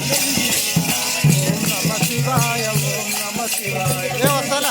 ఓం నమ శివాయ ఓం నమ శివాయ. వస్తానా?